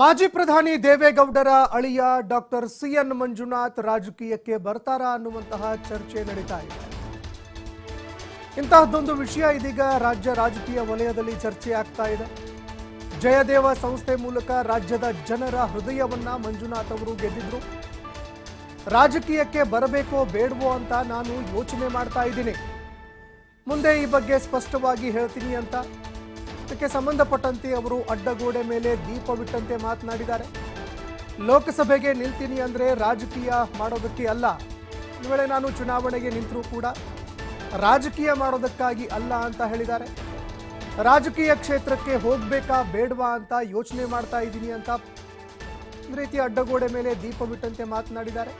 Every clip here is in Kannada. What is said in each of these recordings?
ಮಾಜಿ ಪ್ರಧಾನಿ ದೇವೇಗೌಡರ ಅಳಿಯ ಡಾಕ್ಟರ್ ಸಿ ಎನ್ ಮಂಜುನಾಥ್ ರಾಜಕೀಯಕ್ಕೆ ಬರ್ತಾರಾ ಅನ್ನುವಂತಹ ಚರ್ಚೆ ನಡೀತಾ ಇದೆ. ಇಂತಹದ್ದೊಂದು ವಿಷಯ ಇದೀಗ ರಾಜ್ಯ ರಾಜಕೀಯ ವಲಯದಲ್ಲಿ ಚರ್ಚೆ ಆಗ್ತಾ ಇದೆ. ಜಯದೇವ ಸಂಸ್ಥೆ ಮೂಲಕ ರಾಜ್ಯದ ಜನರ ಹೃದಯವನ್ನ ಮಂಜುನಾಥ್ ಅವರು ಗೆದ್ದಿದ್ರು. ರಾಜಕೀಯಕ್ಕೆ ಬರಬೇಕೋ ಬೇಡವೋ ಅಂತ ನಾನು ಯೋಚನೆ ಮಾಡ್ತಾ ಇದ್ದೀನಿ. ಮುಂದೆ ಈ ಬಗ್ಗೆ ಸ್ಪಷ್ಟವಾಗಿ ಹೇಳ್ತೀನಿ ಅಂತ. ಇದಕ್ಕೆ ಸಂಬಂಧಪಟ್ಟಂತೆ ಅವರು ಅಡ್ಡಗೋಡೆ ಮೇಲೆ ದೀಪವಿಟ್ಟಂತೆ ಮಾತನಾಡಿದ್ದಾರೆ. ಲೋಕಸಭೆಗೆ ನಿಲ್ತೀನಿ ಅಂದರೆ ರಾಜಕೀಯ ಮಾಡೋದಕ್ಕೆ ಅಲ್ಲ. ಈ ವೇಳೆ ನಾನು ಚುನಾವಣೆಗೆ ನಿಂತರೂ ಕೂಡ ರಾಜಕೀಯ ಮಾಡೋದಕ್ಕಾಗಿ ಅಲ್ಲ ಅಂತ ಹೇಳಿದ್ದಾರೆ. ರಾಜಕೀಯ ಕ್ಷೇತ್ರಕ್ಕೆ ಹೋಗಬೇಕಾ ಬೇಡವಾ ಅಂತ ಯೋಚನೆ ಮಾಡ್ತಾ ಇದ್ದೀನಿ ಅಂತ ರೀತಿ ಅಡ್ಡಗೋಡೆ ಮೇಲೆ ದೀಪವಿಟ್ಟಂತೆ ಮಾತನಾಡಿದ್ದಾರೆ.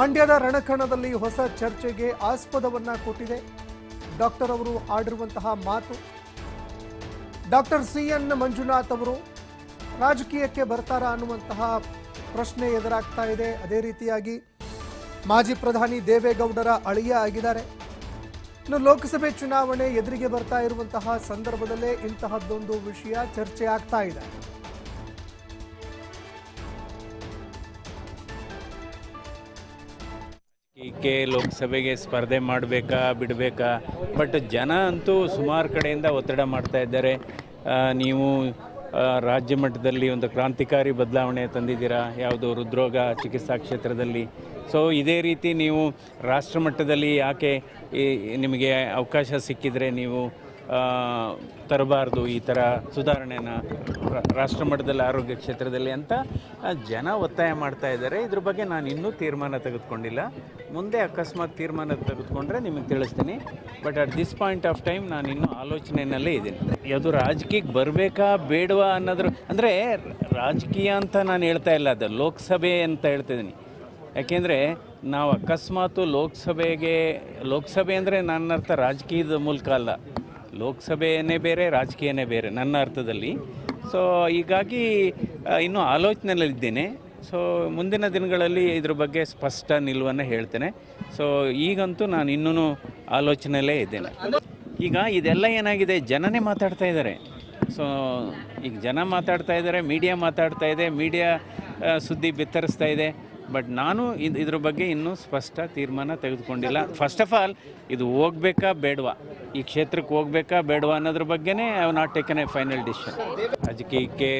ಮಂಡ್ಯದ ರಣಕಣದಲ್ಲಿ ಹೊಸ ಚರ್ಚೆಗೆ ಆಸ್ಪದವನ್ನ ಕೊಟ್ಟಿದೆ. ಡಾಕ್ಟರ್ ಅವರು ಆಡಿರುವಂತಹ ಮಾತು ಡಾಕ್ಟರ್ ಸಿ ಎನ್ ಮಂಜುನಾಥ್ ಅವರು ರಾಜಕೀಯಕ್ಕೆ ಬರ್ತಾರಾ ಅನ್ನುವಂತಹ ಪ್ರಶ್ನೆ ಎದುರಾಗ್ತಾ ಇದೆ. ಅದೇ ರೀತಿಯಾಗಿ ಮಾಜಿ ಪ್ರಧಾನಿ ದೇವೇಗೌಡರ ಅಳಿಯ ಆಗಿದ್ದಾರೆ. ಇನ್ನು ಲೋಕಸಭೆ ಚುನಾವಣೆ ಎದುರಿಗೆ ಬರ್ತಾ ಇರುವಂತಹ ಸಂದರ್ಭದಲ್ಲೇ ಇಂತಹದ್ದೊಂದು ವಿಷಯ ಚರ್ಚೆ ಆಗ್ತಾ ಇದೆ. ಕೆ ಲೋಕಸಭೆಗೆ ಸ್ಪರ್ಧೆ ಮಾಡಬೇಕಾ, ಬಿಡಬೇಕಾ? ಬಟ್ ಜನ ಅಂತೂ ಸುಮಾರು ಕಡೆಯಿಂದ ಒತ್ತಡ ಮಾಡ್ತಾ ಇದ್ದಾರೆ. ನೀವು ರಾಜ್ಯ ಮಟ್ಟದಲ್ಲಿ ಒಂದು ಕ್ರಾಂತಿಕಾರಿ ಬದಲಾವಣೆ ತಂದಿದ್ದೀರಾ? ಯಾವುದು, ಹೃದ್ರೋಗ, ಚಿಕಿತ್ಸಾ ಕ್ಷೇತ್ರದಲ್ಲಿ? ಸೊ ಇದೇ ರೀತಿ ನೀವು ರಾಷ್ಟ್ರ ಮಟ್ಟದಲ್ಲಿ ಯಾಕೆ ನಿಮಗೆ ಅವಕಾಶ ಸಿಕ್ಕಿದರೆ ನೀವು ತರಬಾರ್ದು ಈ ಥರ ಸುಧಾರಣೆನ ರಾಷ್ಟ್ರ ಮಟ್ಟದಲ್ಲಿ ಆರೋಗ್ಯ ಕ್ಷೇತ್ರದಲ್ಲಿ ಅಂತ ಜನ ಒತ್ತಾಯ ಮಾಡ್ತಾ ಇದ್ದಾರೆ. ಇದ್ರ ಬಗ್ಗೆ ನಾನು ಇನ್ನೂ ತೀರ್ಮಾನ ತೆಗೆದುಕೊಂಡಿಲ್ಲ. ಮುಂದೆ ಅಕಸ್ಮಾತ್ ತೀರ್ಮಾನ ತೆಗೆದುಕೊಂಡ್ರೆ ನಿಮಗೆ ತಿಳಿಸ್ತೀನಿ. But at this point of time ನಾನು ಇನ್ನೂ ಆಲೋಚನೆಯಲ್ಲೇ ಇದ್ದೀನಿ. ಯಾವುದು ರಾಜಕೀಯಕ್ಕೆ ಬರಬೇಕಾ, ಬೇಡವಾ ಅನ್ನೋದ್ರ, ಅಂದರೆ ರಾಜಕೀಯ ಅಂತ ನಾನು ಹೇಳ್ತಾ ಇಲ್ಲ, ಅದು ಲೋಕಸಭೆ ಅಂತ ಹೇಳ್ತಿದ್ದೀನಿ ಯಾಕೆಂದರೆ ನಾವು ಅಕಸ್ಮಾತು ಲೋಕಸಭೆಗೆ, ಲೋಕಸಭೆ ಅಂದರೆ ನನ್ನ ಅರ್ಥ ರಾಜಕೀಯದ ಮೂಲಕ ಅಲ್ಲ. ಲೋಕಸಭೆಯೇ ಬೇರೆ, ರಾಜಕೀಯನೇ ಬೇರೆ, ನನ್ನ ಅರ್ಥದಲ್ಲಿ. ಸೊ ಹೀಗಾಗಿ ಇನ್ನೂ ಆಲೋಚನೆಯಲ್ಲಿದ್ದೇನೆ. ಸೊ ಮುಂದಿನ ದಿನಗಳಲ್ಲಿ ಇದ್ರ ಬಗ್ಗೆ ಸ್ಪಷ್ಟ ನಿಲುವನ್ನು ಹೇಳ್ತೇನೆ. ಸೊ ಈಗಂತೂ ನಾನು ಇನ್ನೂ ಆಲೋಚನೆಯಲ್ಲೇ ಇದ್ದೇನೆ. ಈಗ ಇದೆಲ್ಲ ಏನಾಗಿದೆ? ಜನನೇ ಮಾತಾಡ್ತಾ ಇದ್ದಾರೆ. ಸೊ ಈಗ ಜನ ಮಾತಾಡ್ತಾ ಇದ್ದಾರೆ ಮೀಡಿಯಾ ಮಾತಾಡ್ತಾ ಇದೆ ಮೀಡಿಯಾ ಸುದ್ದಿ ಬಿತ್ತರಿಸ್ತಾ ಇದೆ. ಬಟ್ ನಾನು ಇದು, ಇದ್ರ ಬಗ್ಗೆ ಇನ್ನೂ ಸ್ಪಷ್ಟ ತೀರ್ಮಾನ ತೆಗೆದುಕೊಂಡಿಲ್ಲ. ಫಸ್ಟ್ ಆಫ್ ಆಲ್ ಇದು ಹೋಗ್ಬೇಕಾ, ಬೇಡವಾ? ಈ ಕ್ಷೇತ್ರಕ್ಕೆ ಹೋಗ್ಬೇಕಾ ಬೇಡವಾ ಅನ್ನೋದ್ರ ಬಗ್ಗೆನೇ not taken a final decision ರಾಜಕೀಯಕ್ಕೆ